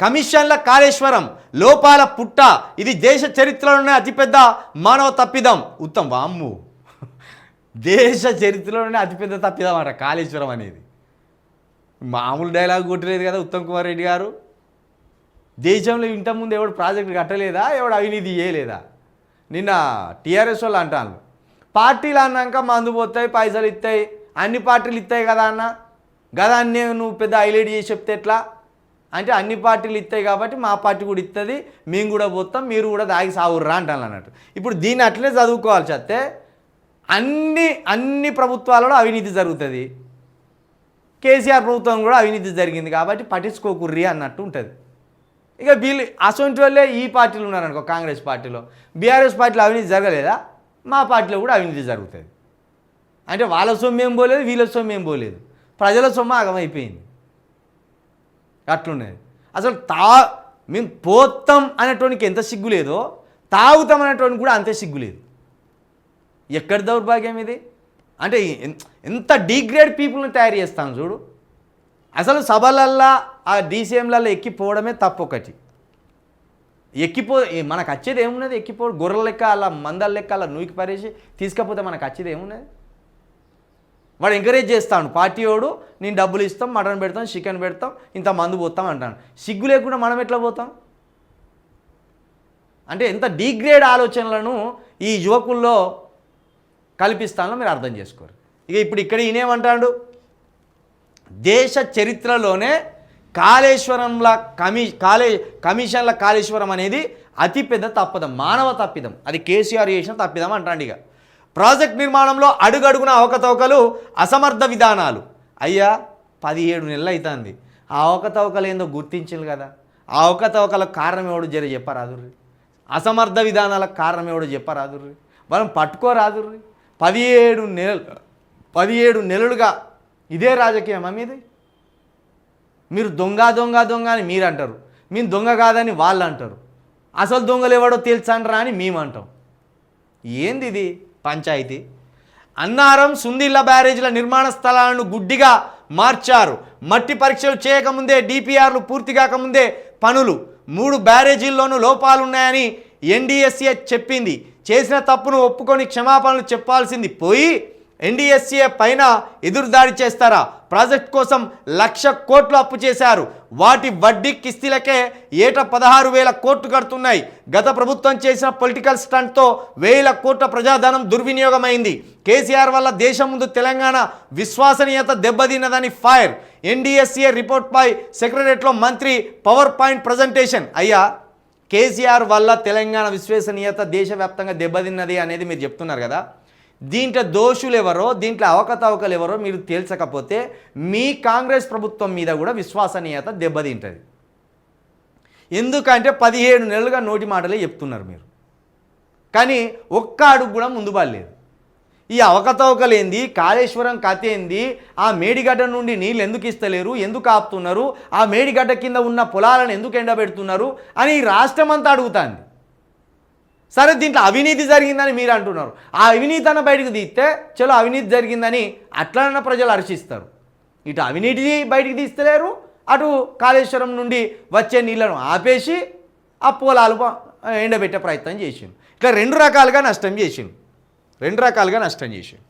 కమిషన్ల కాళేశ్వరం లోపాల పుట్ట. ఇది దేశ చరిత్రలోనే అతిపెద్ద మానవ తప్పిదం. ఉత్తమ్ వామ్ము. దేశ చరిత్రలోనే అతిపెద్ద తప్పిదం అంట కాళేశ్వరం అనేది. మామూలు డైలాగ్ కొట్టలేదు కదా ఉత్తమ్ కుమార్ రెడ్డి గారు. దేశంలో ఇంత ముందు ఎవడు ప్రాజెక్టు కట్టలేదా? ఎవడు అవినీతి చేయలేదా? నిన్న టీఆర్ఎస్ వాళ్ళు అంటాను పార్టీలు అన్నాక మందు పోతాయి పైసలు ఇస్తాయి అన్ని పార్టీలు ఇస్తాయి కదా అన్న. కదా అన్నీ నువ్వు పెద్ద హైలైట్ చేసి చెప్తే ఎట్లా? అంటే అన్ని పార్టీలు ఇస్తాయి కాబట్టి మా పార్టీ కూడా ఇస్తుంది మేము కూడా పోతాం మీరు కూడా దాగి సాగుర్రా అంటాను అన్నట్టు. ఇప్పుడు దీన్ని అట్లే చదువుకోవాల్సి చెప్తే అన్ని అన్ని ప్రభుత్వాలలో అవినీతి జరుగుతుంది. కేసీఆర్ ప్రభుత్వం కూడా అవినీతి జరిగింది కాబట్టి పట్టించుకోకుర్రి అన్నట్టు ఉంటుంది. ఇక వీళ్ళు అసొంటి వాళ్ళే ఈ పార్టీలు ఉన్నారనుకో కాంగ్రెస్ పార్టీలో. బీఆర్ఎస్ పార్టీలో అవినీతి జరగలేదా? మా పార్టీలో కూడా అవినీతి జరుగుతుంది. అంటే వాళ్ళ సొమ్ము ఏం పోలేదు వీళ్ళ సొమ్ము ఏం పోలేదు. ప్రజల సొమ్ము ఆగమైపోయింది. అట్లున్నది అసలు తా మేము పోతాం అనేటోనికి ఎంత సిగ్గు లేదో తాగుతాం అనేటోనికి కూడా అంతే సిగ్గు లేదు. ఎక్కడి దౌర్భాగ్యం ఇది? అంటే ఎంత డిగ్రేడ్ పీపుల్ని తయారు చేస్తాను చూడు. అసలు సభలల్లా ఆ డీసీఎంలలో ఎక్కిపోవడమే తప్పు ఒకటి ఎక్కిపో మనకు వచ్చేది ఏమున్నది? ఎక్కిపో గొర్రెల లెక్క అలా మందల లెక్క అలా నూకి పారేసి తీసుకపోతే మనకు వచ్చేది ఏమున్నది? వాడు ఎంకరేజ్ చేస్తాడు. పార్టీ వాడు నేను డబ్బులు ఇస్తాం మటన్ పెడతాం చికెన్ పెడతాం ఇంత మందు పోతాం అంటాను సిగ్గు లేకుండా మనం ఎట్లా పోతాం? అంటే ఎంత డిగ్రేడ్ ఆలోచనలను ఈ యువకుల్లో కల్పిస్తానో మీరు అర్థం చేసుకోరు. ఇక ఇప్పుడు ఇక్కడ ఈయనేమంటాడు దేశ చరిత్రలోనే కాళేశ్వరంల కమి కాళే కమిషన్ల కాళేశ్వరం అనేది అతిపెద్ద తప్పదం మానవ తప్పిదం. అది కేసీఆర్ చేసిన తప్పిదం అంటాడు ఇక. ప్రాజెక్ట్ నిర్మాణంలో అడుగడుగున అవకతవకలు అసమర్థ విధానాలు. అయ్యా పదిహేడు నెలలు అవుతుంది ఆ అవకతవకలు ఏందో గుర్తించాలి కదా. ఆ అవకతవకలకు కారణం ఎవడు జర చెప్పరాదుర్రి? అసమర్థ విధానాలకు కారణం ఎవడో చెప్పరాదుర్రి? మనం పట్టుకోరాదుర్రి? పదిహేడు నెలలు పదిహేడు నెలలుగా ఇదే రాజకీయమా మీది? మీరు దొంగ దొంగ దొంగ అని మీరు అంటారు మేము దొంగ కాదని వాళ్ళు అంటారు అసలు దొంగలు ఎవడో తెలుసండ్రా అని మేము అంటాం ఏంది ఇది పంచాయతీ. అన్నారం సుందిళ్ళ బ్యారేజీల నిర్మాణ స్థలాలను గుడ్డిగా మార్చారు. మట్టి పరీక్షలు చేయకముందే డిపిఆర్లు పూర్తి కాకముందే పనులు. మూడు బ్యారేజీల్లోనూ లోపాలున్నాయని ఎన్డీఎస్సీఏ చెప్పింది. చేసిన తప్పును ఒప్పుకొని క్షమాపణలు చెప్పాల్సింది పోయి ఎన్డీఎస్సీఏ పైన ఎదురుదాడి చేస్తారా? ప్రాజెక్ట్ కోసం లక్ష కోట్లు అప్పు చేశారు. వాటి వడ్డీ కిస్తీలకే ఏటా పదహారు వేల కోట్లు కడుతున్నాయి. గత ప్రభుత్వం చేసిన పొలిటికల్ స్టంట్తో వేల కోట్ల ప్రజాధనం దుర్వినియోగమైంది. కేసీఆర్ వల్ల దేశం ముందు తెలంగాణ విశ్వసనీయత దెబ్బతిన్నదని ఫైర్. ఎన్డీఎస్సీఏ రిపోర్ట్పై సెక్రటరియట్లో మంత్రి పవర్ పాయింట్ ప్రజెంటేషన్. అయ్యా కేసీఆర్ వల్ల తెలంగాణ విశ్వసనీయత దేశవ్యాప్తంగా దెబ్బతిన్నది అనేది మీరు చెప్తున్నారు కదా. దీంట్లో దోషులు ఎవరో దీంట్లో అవకతవకలు ఎవరో మీరు తేల్చకపోతే మీ కాంగ్రెస్ ప్రభుత్వం మీద కూడా విశ్వసనీయత దెబ్బతింటుంది. ఎందుకంటే పదిహేడు నెలలుగా నోటి మాటలే చెప్తున్నారు మీరు. కానీ ఒక్క అడుగు కూడా ముందు పడలేదు. ఈ అవకతవకలేంది కాళేశ్వరం కథ ఏంది ఆ మేడిగడ్డ నుండి నీళ్ళు ఎందుకు ఇస్తలేరు ఎందుకు ఆపుతున్నారు ఆ మేడిగడ్డ కింద ఉన్న పొలాలను ఎందుకు ఎండబెడుతున్నారు అని ఈ రాష్ట్రం అంతా అడుగుతాంది. సరే దీంట్లో అవినీతి జరిగిందని మీరు అంటున్నారు. ఆ అవినీతి అన్న బయటకు తీస్తే చలో అవినీతి జరిగిందని అట్లన్న ప్రజలు హర్షిస్తారు. ఇటు అవినీతి బయటికి తీస్తలేరు అటు కాళేశ్వరం నుండి వచ్చే నీళ్ళను ఆపేసి ఆ పొలాలు ఎండబెట్టే ప్రయత్నం చేసిండు. ఇట్లా రెండు రకాలుగా నష్టం చేసిండు. రెండు రకాలుగా నష్టం చేసిండు.